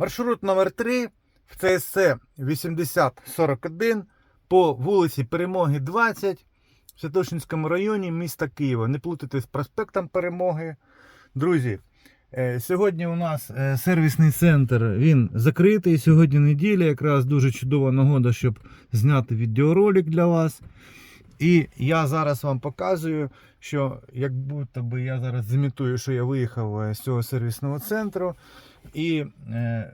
Маршрут номер 3 в ЦСЦ 8041 по вулиці Перемоги 20 в Святошинському районі міста Києва. Не плутайте з проспектом Перемоги. Друзі, е, сьогодні у нас е, сервісний центр він закритий. Сьогодні неділя, якраз дуже чудова нагода, щоб зняти відеоролик для вас. І я зараз вам показую, що як будто би я зараз зімітую, що я виїхав е, з цього сервісного центру. І е,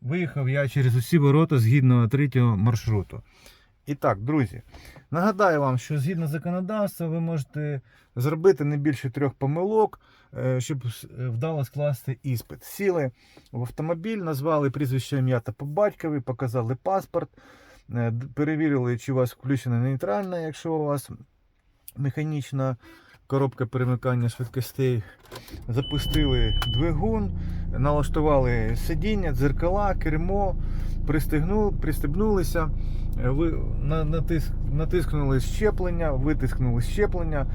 виїхав я через усі ворота згідно третього маршруту. І так, друзі, нагадаю вам, що згідно законодавства ви можете зробити не більше трьох помилок, е, щоб е, вдало скласти іспит. Сіли в автомобіль, назвали прізвище ім'я та по батькові, показали паспорт, е, перевірили, чи у вас включена нейтральна, якщо у вас механічна коробка перемикання швидкостей. Запустили двигун, налаштували сидіння, дзеркала, кермо, пристебнулися, е, ви, на, натис, натискнули щеплення, витискнули щеплення,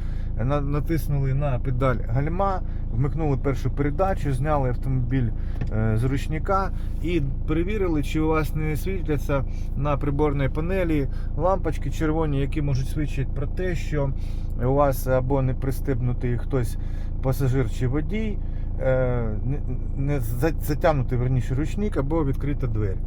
натиснули на педаль гальма, вмикнули першу передачу, зняли автомобіль е, з ручника і перевірили, чи у вас не світляться на приборній панелі лампочки червоні, які можуть свідчити про те, що у вас або не пристебнутий хтось пасажир чи водій, е, не- затягнутий верніше ручник або відкрита двері.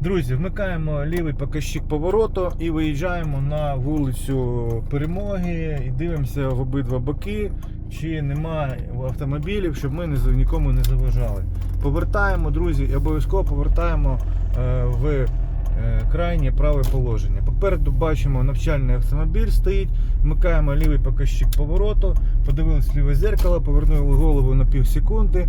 Друзі, вмикаємо лівий показчик повороту і виїжджаємо на вулицю Перемоги і дивимося в обидва боки, чи немає автомобілів, щоб ми нікому не заважали. Повертаємо, друзі, і обов'язково повертаємо е, в е, крайнє праве положення. Попереду бачимо навчальний автомобіль стоїть, вмикаємо лівий показчик повороту, подивились ліве зеркало, повернули голову на пів секунди.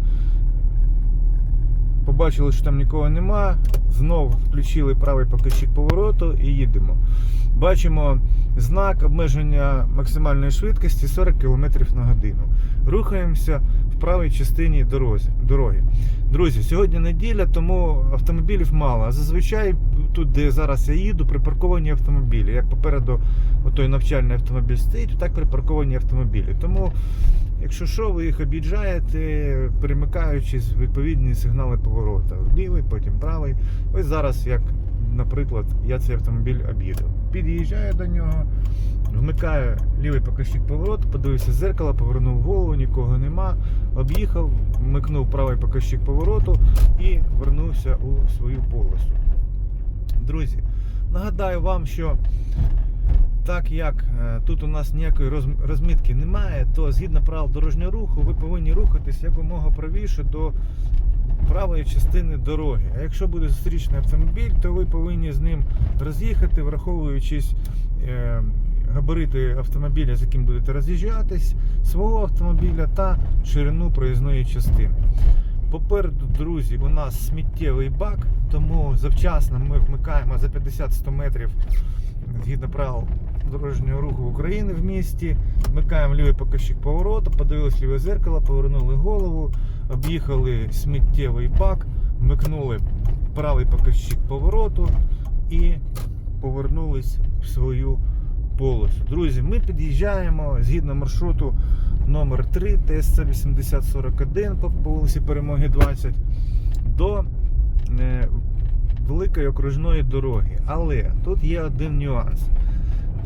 Побачили, що там нікого нема. Знову включили правий показчик повороту і їдемо. Бачимо знак обмеження максимальної швидкості 40 км на годину. Рухаємося в правій частині дороги. Друзі, сьогодні неділя, тому автомобілів мало. Зазвичай тут, де зараз я їду, припарковані автомобілі. Як попереду той навчальний автомобіль стоїть, так припарковані автомобілі. Тому Якщо що, ви їх об'їжджаєте, перемикаючись в відповідні сигнали поворота. Лівий, потім правий. Ось зараз, як, наприклад, я цей автомобіль об'їду. Під'їжджаю до нього, вмикаю лівий показчик повороту, подивився в зеркало, повернув голову, нікого нема. Об'їхав, вмикнув правий показчик повороту і вернувся у свою полосу. Друзі, нагадаю вам, що так як е, тут у нас ніякої роз- розмітки немає, то згідно правил дорожнього руху ви повинні рухатись якомога правіше до правої частини дороги. А якщо буде зустрічний автомобіль, то ви повинні з ним роз'їхати, враховуючись е, габарити автомобіля, з яким будете роз'їжджатись, свого автомобіля та ширину проїзної частини. Попереду, друзі, у нас сміттєвий бак, тому завчасно ми вмикаємо за 50-100 метрів згідно правил дорожнього руху України в місті. Вмикаємо лівий показчик повороту, подивились ліве зеркало, повернули голову, об'їхали сміттєвий бак, вмикнули правий показчик повороту і повернулись в свою полосу. Друзі, ми під'їжджаємо згідно маршруту номер 3 ТСЦ 8041 по по вулиці Перемоги 20 до е, великої окружної дороги. Але тут є один нюанс.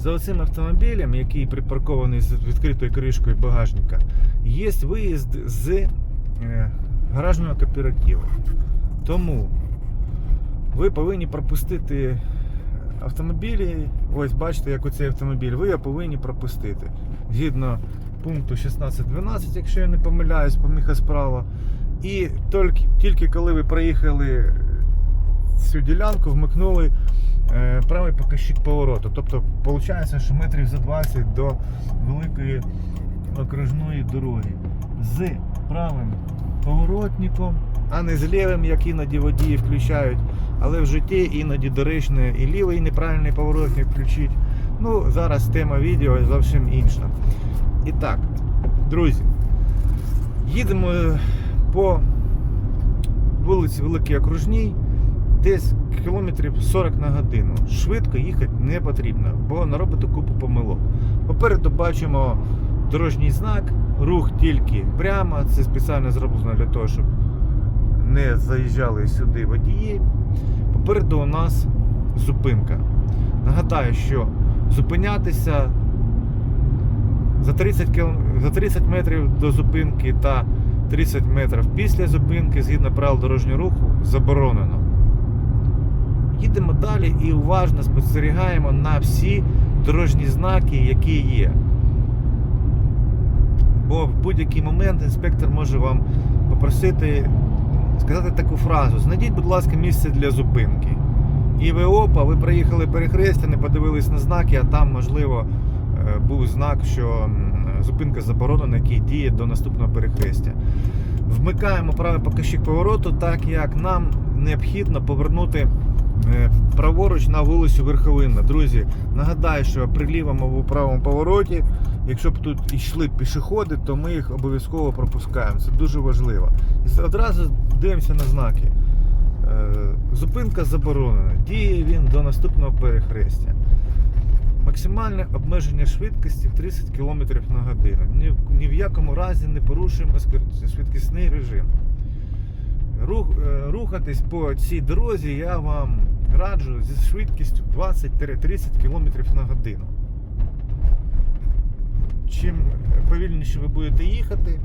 За оцим автомобілем, який припаркований з відкритою кришкою багажника, є виїзд з е, гаражного кооперативу. Тому ви повинні пропустити автомобілі. Ось бачите, як оцей автомобіль, ви повинні пропустити. Згідно пункту 16.12, якщо я не помиляюсь, поміха справа. І тільки, тільки коли ви проїхали цю ділянку, вмикнули е, правий показчик повороту. Тобто, виходить, що метрів за 20 до великої окружної дороги. З правим поворотником, а не з лівим, як іноді водії включають. Але в житті іноді доречно і лівий неправильний поворотник включити. Ну, зараз тема відео зовсім інша. І так, друзі, їдемо по вулиці Великій Окружній, десь кілометрів 40 на годину. Швидко їхати не потрібно, бо наробите купу помилок. Попереду бачимо дорожній знак, рух тільки прямо. Це спеціально зроблено для того, щоб не заїжджали сюди водії. Попереду у нас зупинка. Нагадаю, що зупинятися за 30, кіл... за 30 метрів до зупинки та 30 метрів після зупинки, згідно правил дорожнього руху, заборонено. Їдемо далі і уважно спостерігаємо на всі дорожні знаки, які є. Бо в будь-який момент інспектор може вам попросити сказати таку фразу: знайдіть, будь ласка, місце для зупинки. І ви опа, ви проїхали перехрестя, не подивились на знаки, а там, можливо, е, був знак, що зупинка заборонена, який діє до наступного перехрестя. Вмикаємо правий показчик повороту, так як нам необхідно повернути праворуч на вулицю Верховинна. Друзі, нагадаю, що при лівому або правому повороті, якщо б тут йшли пішоходи, то ми їх обов'язково пропускаємо. Це дуже важливо. І одразу дивимося на знаки. Е, Зупинка заборонена. Діє він до наступного перехрестя. Максимальне обмеження швидкості в 30 км на годину. Ні, ні в якому разі не порушуємо швидкісний режим. Рух, е, рухатись по цій дорозі я вам раджу зі швидкістю 20-30 км на годину. Чим повільніше ви будете їхати,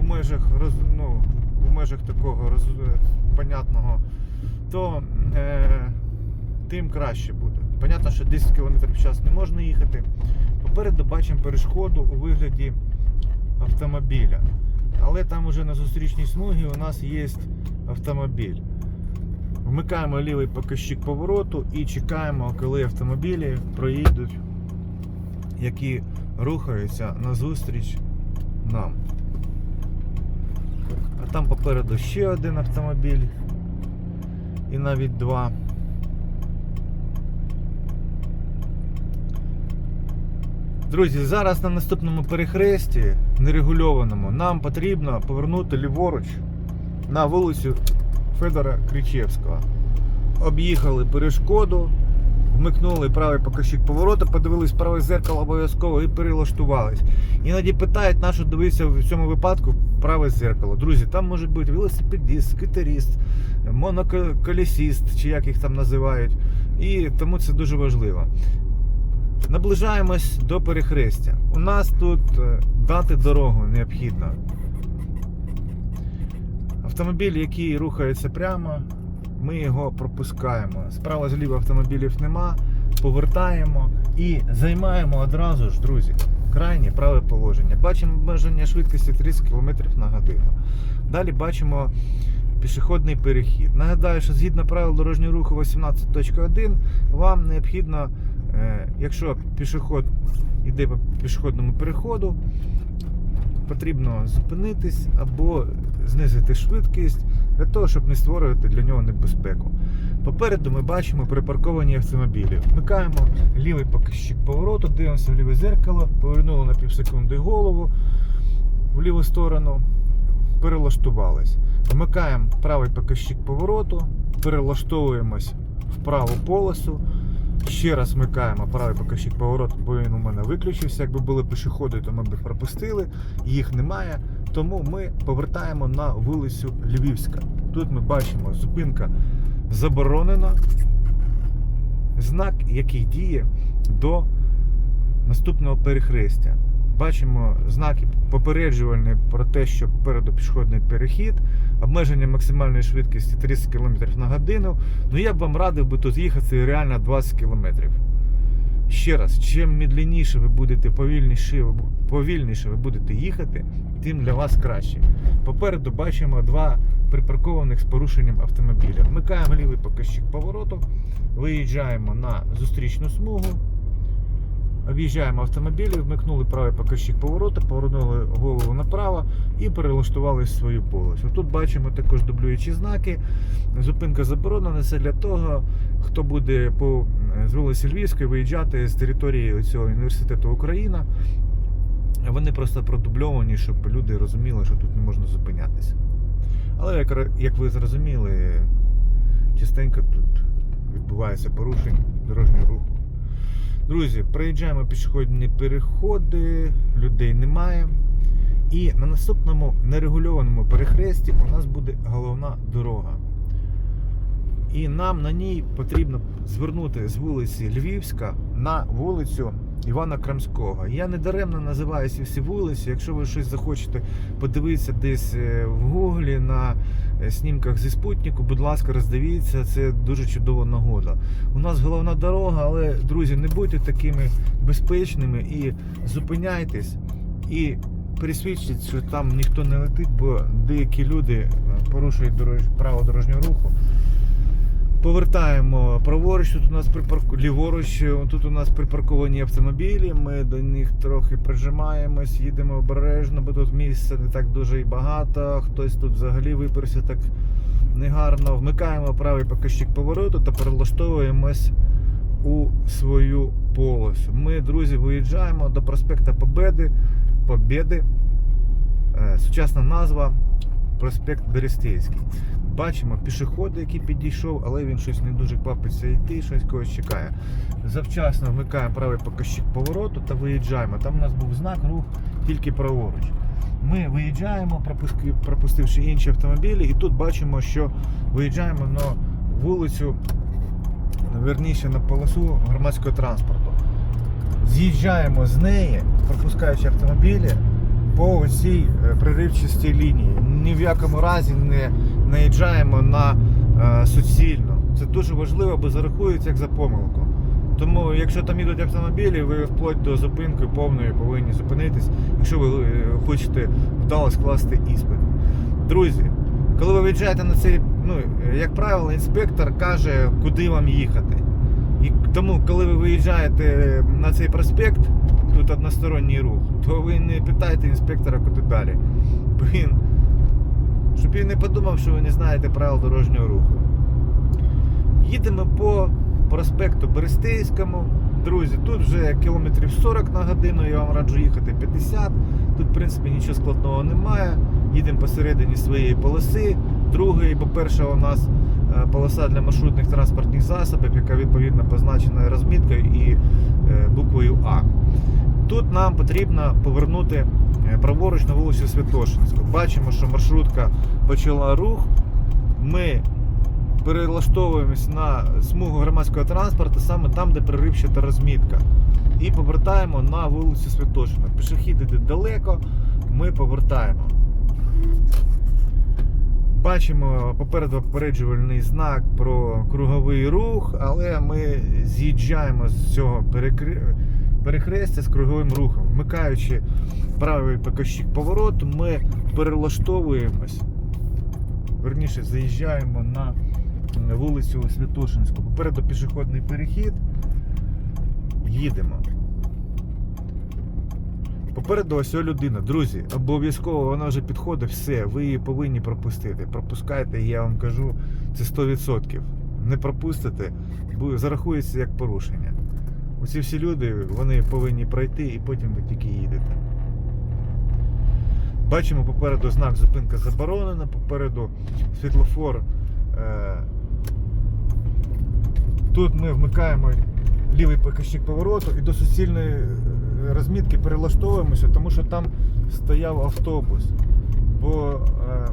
у межах ну, у межах такого роз, понятного, то е, тим краще буде. Понятно, що 10 км в час не можна їхати. Попереду бачимо перешкоду у вигляді автомобіля. Але там уже на зустрічній смугі у нас є автомобіль. Вмикаємо лівий показчик повороту і чекаємо, коли автомобілі проїдуть, які рухаються назустріч нам. А там попереду ще один автомобіль. І навіть два. Друзі, зараз на наступному перехресті, нерегульованому, нам потрібно повернути ліворуч на вулицю Федора Кричевського. Об'їхали перешкоду, вмикнули правий показчик повороту, подивились праве зеркало обов'язково і перелаштувались. Іноді питають, на що дивитися в цьому випадку праве зеркало. Друзі, там може бути велосипедист, скитеріст, моноколесіст, чи як їх там називають. І тому це дуже важливо. Наближаємось до перехрестя. У нас тут е, дати дорогу необхідно. Автомобіль, який рухається прямо, ми його пропускаємо. Справа зліва автомобілів нема, повертаємо і займаємо одразу ж, друзі, крайнє праве положення. Бачимо обмеження швидкості 30 км на годину. Далі бачимо пішохідний перехід. Нагадаю, що згідно правил дорожнього руху 18.1 вам необхідно, якщо пішохід йде по пішохідному переходу, потрібно зупинитись або знизити швидкість для того, щоб не створювати для нього небезпеку. Попереду ми бачимо припарковані автомобілі. Вмикаємо лівий показчик повороту, дивимося в ліве зеркало, повернули на півсекунди голову в ліву сторону, перелаштувались. Вмикаємо правий показчик повороту, перелаштовуємось в праву полосу. Ще раз вмикаємо правий показчик поворот, бо він у мене виключився. Якби були пішоходи, то ми б пропустили. Їх немає. Тому ми повертаємо на вулицю Львівська. Тут ми бачимо зупинка заборонена. Знак, який діє до наступного перехрестя. Бачимо знаки попереджувальні про те, що попереду пішохідний перехід, обмеження максимальної швидкості 30 км на годину. Ну я б вам радив би тут їхати реально 20 км. Ще раз, чим медленніше ви будете, повільніше, повільніше ви будете їхати, тим для вас краще. Попереду бачимо два припаркованих з порушенням автомобіля. Вмикаємо лівий показчик повороту, виїжджаємо на зустрічну смугу. Об'їжджаємо автомобілі, вмикнули правий показчик повороту, повернули голову направо і перелаштували свою полосу. Тут бачимо також дублюючі знаки. Зупинка заборонена. Це для того, хто буде по з вулиці Львівської виїжджати з території цього університету Україна. Вони просто продубльовані, щоб люди розуміли, що тут не можна зупинятися. Але як, як ви зрозуміли, частенько тут відбувається порушень дорожнього руху. Друзі, проїжджаємо пішохідні переходи, людей немає. І на наступному нерегульованому перехресті у нас буде головна дорога. І нам на ній потрібно звернути з вулиці Львівська на вулицю Івана Крамського. Я не даремно називаю всі вулиці. Якщо ви щось захочете подивитися десь е, в Гуглі на е, снімках зі спутнику, будь ласка, роздивіться, це дуже чудова нагода. У нас головна дорога, але друзі, не будьте такими безпечними і зупиняйтесь і пересвідчіть, що там ніхто не летить, бо деякі люди е, порушують дорож... право дорожнього руху. Повертаємо праворуч, тут у нас припарку... ліворуч, тут у нас припарковані автомобілі. Ми до них трохи прижимаємось, їдемо обережно, бо тут місця не так дуже і багато. Хтось тут взагалі виперся так негарно. Вмикаємо правий показчик повороту та перелаштовуємось у свою полосу. Ми, друзі, виїжджаємо до проспекта Победи. Побєди. Е, Сучасна назва проспект Берестейський. Бачимо пішохода, який підійшов, але він щось не дуже квапиться йти, щось когось чекає. Завчасно вмикаємо правий показчик повороту та виїжджаємо. Там у нас був знак рух тільки праворуч. Ми виїжджаємо, пропустивши інші автомобілі, і тут бачимо, що виїжджаємо на вулицю, верніше на полосу громадського транспорту. З'їжджаємо з неї, пропускаючи автомобілі по цій приривчастій лінії. Ні в якому разі не наїжджаємо на е, суцільну. Це дуже важливо, бо зарахується як за помилку. Тому, якщо там їдуть автомобілі, ви вплоть до зупинки повної повинні зупинитись, якщо ви е, хочете вдало скласти іспит. Друзі, коли ви виїжджаєте на цей, ну, як правило, інспектор каже, куди вам їхати. І тому, коли ви виїжджаєте на цей проспект, тут односторонній рух, то ви не питайте інспектора, куди далі. Він, щоб він не подумав, що ви не знаєте правил дорожнього руху. Їдемо по проспекту Берестейському. Друзі, тут вже кілометрів 40 на годину, я вам раджу їхати 50. Тут, в принципі, нічого складного немає. Їдемо посередині своєї полоси. Другої, бо перша у нас е, полоса для маршрутних транспортних засобів, яка відповідно позначена розміткою і е, буквою А. Тут нам потрібно повернути е, праворуч на вулицю Святошинську. Бачимо, що маршрутка почала рух. Ми перелаштовуємось на смугу громадського транспорту саме там, де приривчата розмітка. І повертаємо на вулицю Святошина. Пішохід іде далеко, ми повертаємо. Бачимо попереду попереджувальний знак про круговий рух, але ми з'їжджаємо з цього перекри... перехрестя з круговим рухом. Вмикаючи правий показчик повороту, ми перелаштовуємось. Верніше заїжджаємо на вулицю Святошинську. Попереду пішохідний перехід. Їдемо. Попереду ось людина. Друзі, обов'язково вона вже підходить, все, ви її повинні пропустити. Пропускайте, я вам кажу, це 100%. Не пропустите, бо зарахується як порушення. Оці всі люди вони повинні пройти і потім ви тільки їдете. Бачимо попереду знак зупинка заборонена, попереду світлофор. Е, Тут ми вмикаємо лівий показчик повороту і до суцільної е, розмітки перелаштовуємося, тому що там стояв автобус. Бо е,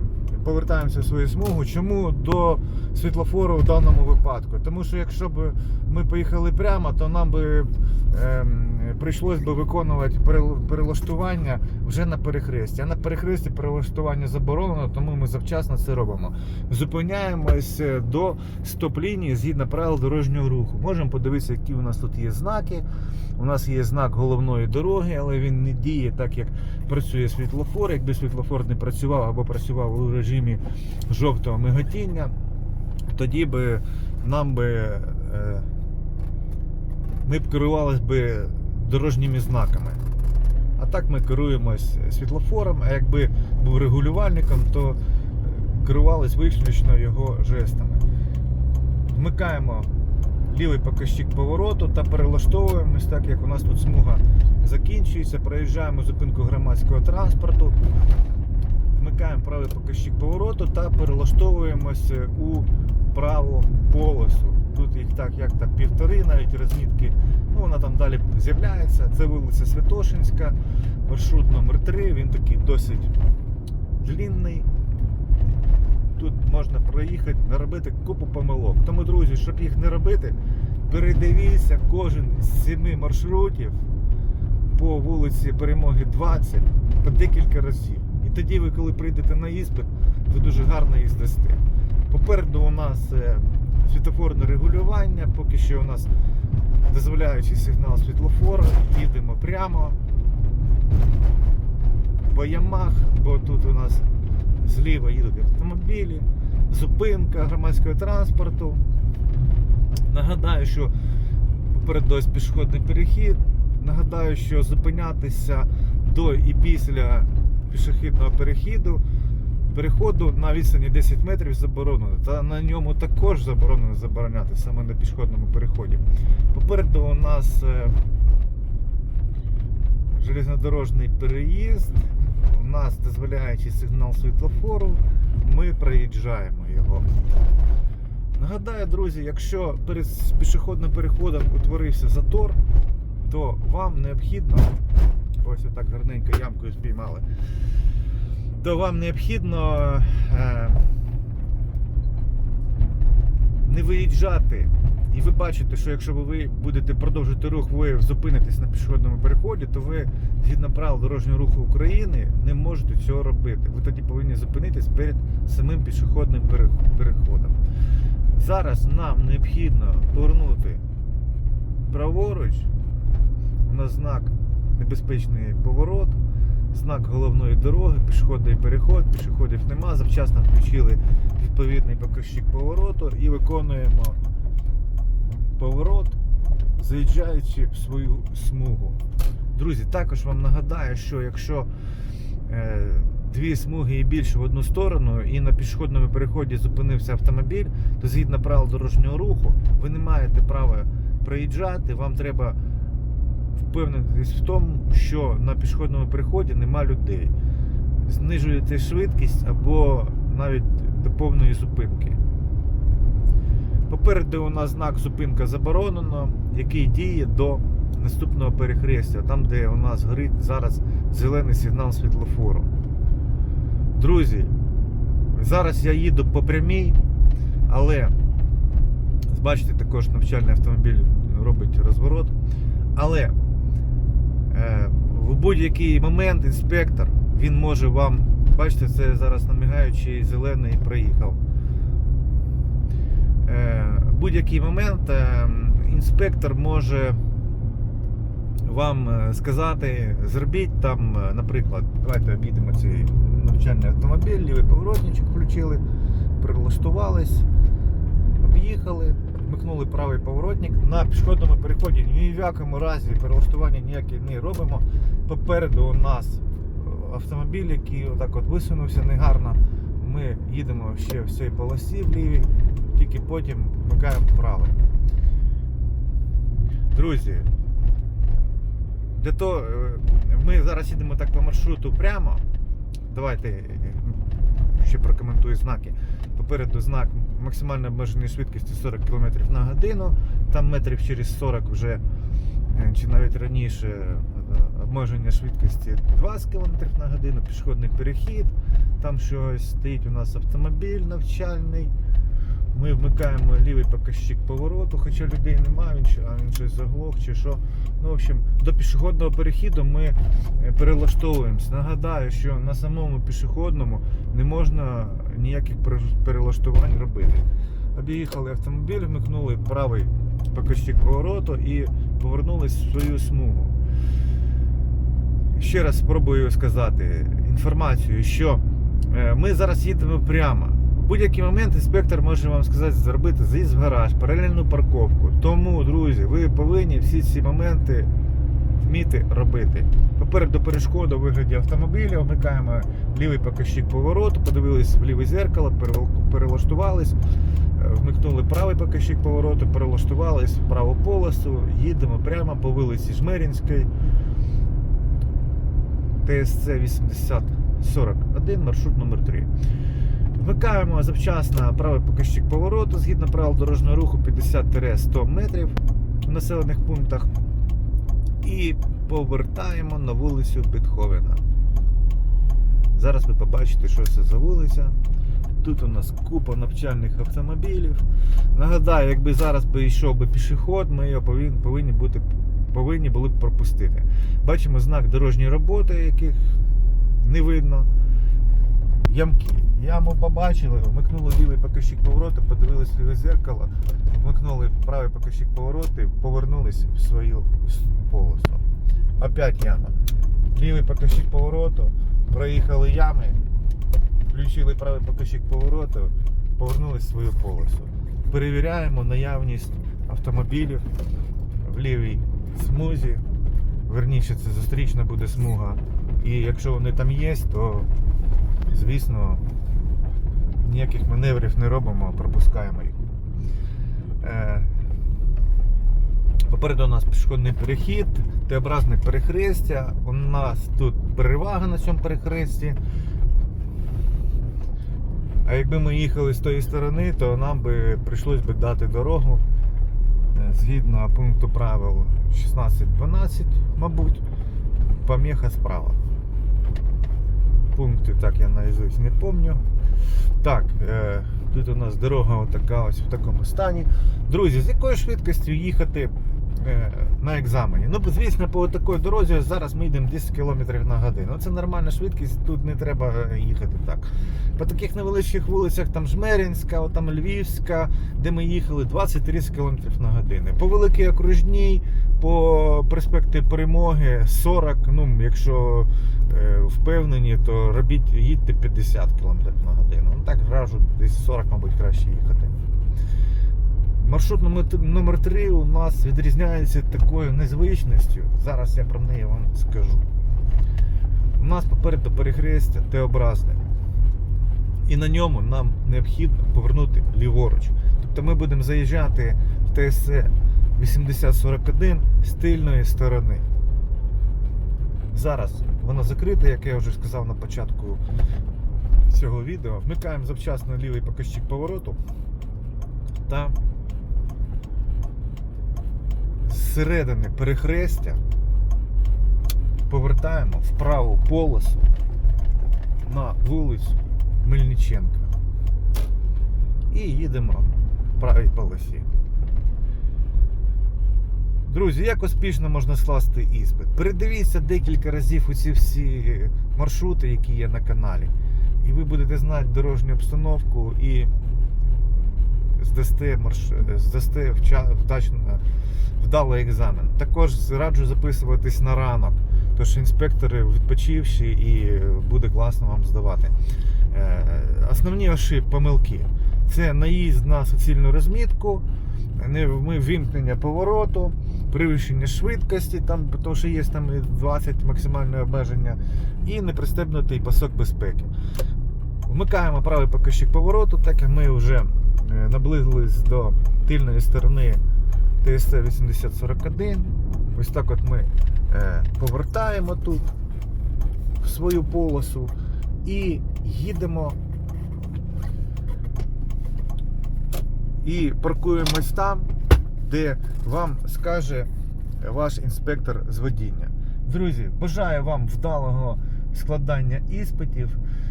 повертаємося в свою смугу. Чому до світлофору в даному випадку? Тому що якщо б ми поїхали прямо, то нам би е, прийшлось би виконувати перелаштування вже на перехресті. А на перехресті перелаштування заборонено, тому ми завчасно це робимо. Зупиняємось е, до стоп-лінії згідно правил дорожнього руху. Можемо подивитися, які у нас тут є знаки. У нас є знак головної дороги, але він не діє так, як працює світлофор. Якби світлофор не працював або працював у режимі жовтого миготіння, тоді би нам би е, ми б керувалися би дорожніми знаками. А так ми керуємось світлофором, а якби був регулювальником, то е, керувались виключно його жестами. Вмикаємо лівий показчик повороту та перелаштовуємось, так як у нас тут смуга закінчується, проїжджаємо зупинку громадського транспорту, вмикаємо правий показчик повороту та перелаштовуємось у праву полосу. Тут їх так, як так півтори, навіть розмітки. Ну, вона там далі з'являється. Це вулиця Святошинська. маршрут номер 3 він такий досить длінний. Тут можна проїхати, наробити купу помилок. Тому, друзі, щоб їх не робити, передивіться кожен з семи маршрутів по вулиці Перемоги 20 по декілька разів. І тоді ви, коли прийдете на іспит, ви дуже гарно їх здасте. Попереду у нас е, світлофорне регулювання, поки що у нас дозволяючий сигнал світлофора, їдемо прямо по ямах, бо тут у нас зліва їдуть автомобілі, зупинка громадського транспорту. Нагадаю, що попереду пішохідний перехід. Нагадаю, що зупинятися до і після пішохідного перехіду переходу на відстані 10 метрів заборонено. Та на ньому також заборонено забороняти саме на пішохідному переході. Попереду у нас е, железнодорожний переїзд. У нас дозволяючий сигнал світлофору. Ми проїжджаємо його. Нагадаю, друзі, якщо перед пішохідним переходом утворився затор, то вам необхідно, ось отак гарненько ямкою спіймали, то вам необхідно е, не виїжджати. І ви бачите, що якщо ви будете продовжувати рух, ви зупинитесь на пішохідному переході, то ви, згідно правил дорожнього руху України, не можете цього робити. Ви тоді повинні зупинитись перед самим пішохідним переходом. Зараз нам необхідно повернути праворуч. У нас знак небезпечний поворот, знак головної дороги, пішохідний переход, пішоходів нема. Завчасно включили відповідний показчик повороту і виконуємо поворот, заїжджаючи в свою смугу. Друзі, також вам нагадаю, що якщо е, дві смуги і більше в одну сторону, і на пішохідному переході зупинився автомобіль, то згідно правил дорожнього руху, ви не маєте права проїжджати, вам треба впевнитись в тому, що на пішохідному переході нема людей. Знижуєте швидкість або навіть до повної зупинки. Попереду у нас знак зупинка заборонено, який діє до наступного перехрестя, там де у нас горить зараз зелений сигнал світлофору. Друзі, зараз я їду по прямій, але бачите, також навчальний автомобіль робить розворот. Але в будь-який момент інспектор він може вам, бачите, це зараз намігаючий зелений проїхав. Е, в будь-який момент е, інспектор може вам е, сказати, зробіть там, е, наприклад, давайте обійдемо цей навчальний автомобіль, лівий поворотничок включили, прилаштувались, об'їхали, вмикнули правий поворотник. На пішохідному переході ні в якому разі перелаштування ніяке не робимо. Попереду у нас е, автомобіль, який отак от висунувся негарно. Ми їдемо ще в цій полосі в лівій, тільки потім вмикаємо правий. Друзі, для того, е, ми зараз їдемо так по маршруту прямо. Давайте е, ще прокоментую знаки. Попереду знак максимально обмеженої швидкості 40 км на годину. Там метрів через 40 вже, е, чи навіть раніше, е, обмеження швидкості 20 км на годину, пішохідний перехід. Там щось стоїть у нас автомобіль навчальний. Ми вмикаємо лівий показчик повороту, хоча людей немає, він, а він щось заглох чи що. Ну, в общем, до пішохідного перехіду ми е, перелаштовуємося. Нагадаю, що на самому пішохідному не можна ніяких перелаштувань робити. Об'їхали автомобіль, вмикнули правий показчик повороту і повернулись в свою смугу. Ще раз спробую сказати інформацію, що е, ми зараз їдемо прямо. В будь-який момент інспектор може вам сказати зробити заїзд в гараж, паралельну парковку. Тому, друзі, ви повинні всі ці моменти вміти робити. Попереду перешкоду у вигляді автомобіля, вмикаємо лівий показчик повороту, подивились в ліве зеркало, перелаштувались, е, вмикнули правий показчик повороту, перелаштувались в праву полосу, їдемо прямо по вулиці Жмерінській. ТСЦ 8041, маршрут номер 3. Вмикаємо завчасно правий показчик повороту згідно правил дорожнього руху 50-100 метрів в населених пунктах. І повертаємо на вулицю Бетховена. Зараз ви побачите, що це за вулиця. Тут у нас купа навчальних автомобілів. Нагадаю, якби зараз би йшов би пішохід, ми його повинні, повинні, бути, повинні були б пропустити. Бачимо знак дорожньої роботи, яких не видно. Ямки. Яму побачили, вмикнули лівий покажчик повороту, подивились в ліве зеркало, вмикнули правий покажчик повороту і повернулись в свою полосу. Опять яма. Лівий покажчик повороту, проїхали ями, включили правий покажчик повороту, повернулись в свою полосу. Перевіряємо наявність автомобілів в лівій смузі. Верніше, це зустрічна буде смуга. І якщо вони там є, то звісно ніяких маневрів не робимо, а пропускаємо їх. Е, Попереду у нас пішохідний перехід, Т-образне перехрестя. У нас тут перевага на цьому перехресті. А якби ми їхали з тої сторони, то нам би прийшлось би дати дорогу е, згідно пункту правил 16.12, мабуть, поміха справа. Пункти так я наизусть не пам'ятаю. Так, е, тут у нас дорога отака ось в такому стані. Друзі, з якою швидкістю їхати на екзамені? Ну, звісно, по такій дорозі зараз ми йдемо 10 км на годину. Це нормальна швидкість, тут не треба е, їхати так. По таких невеличких вулицях, там Жмеринська, там Львівська, де ми їхали 20-30 км на годину. По великій окружній, по проспекті Перемоги 40, ну, якщо е, впевнені, то робіть, їдьте 50 км на годину. Ну так раджу, десь 40, мабуть, краще їхати. Маршрут номер, номер 3 у нас відрізняється такою незвичністю. Зараз я про неї вам скажу. У нас попереду перехрестя Т-образне. І на ньому нам необхідно повернути ліворуч. Тобто ми будемо заїжджати в ТСЕ 8041 з тильної сторони. Зараз воно закрите, як я вже сказав на початку цього відео. Вмикаємо завчасно лівий показчик повороту та зсередини перехрестя повертаємо в праву полосу на вулицю Мельниченка. І їдемо в правій полосі. Друзі, як успішно можна скласти іспит? Передивіться декілька разів усі всі маршрути, які є на каналі. І ви будете знати дорожню обстановку і здасте, марш... здасте вча... вдачно... вдалий екзамен. Також раджу записуватись на ранок, тож інспектори відпочивші і буде класно вам здавати. Е, Основні ошиб, помилки. Це наїзд на суцільну розмітку, не вимкнення повороту, перевищення швидкості, там, тому що є там 20 максимальне обмеження, і непристебнутий пасок безпеки. Вмикаємо правий покажчик повороту, так як ми вже наблизились до тильної сторони ТСЦ 8041. Ось так от ми е, повертаємо тут в свою полосу і їдемо. І паркуємось там, де вам скаже ваш інспектор з водіння. Друзі, бажаю вам вдалого складання іспитів.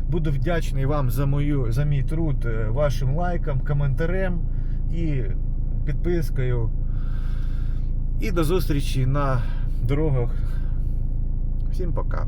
Буду вдячний вам за мою за мій труд е, вашим лайком, коментарем і підпискою. І до зустрічі на дорогах. Всім пока.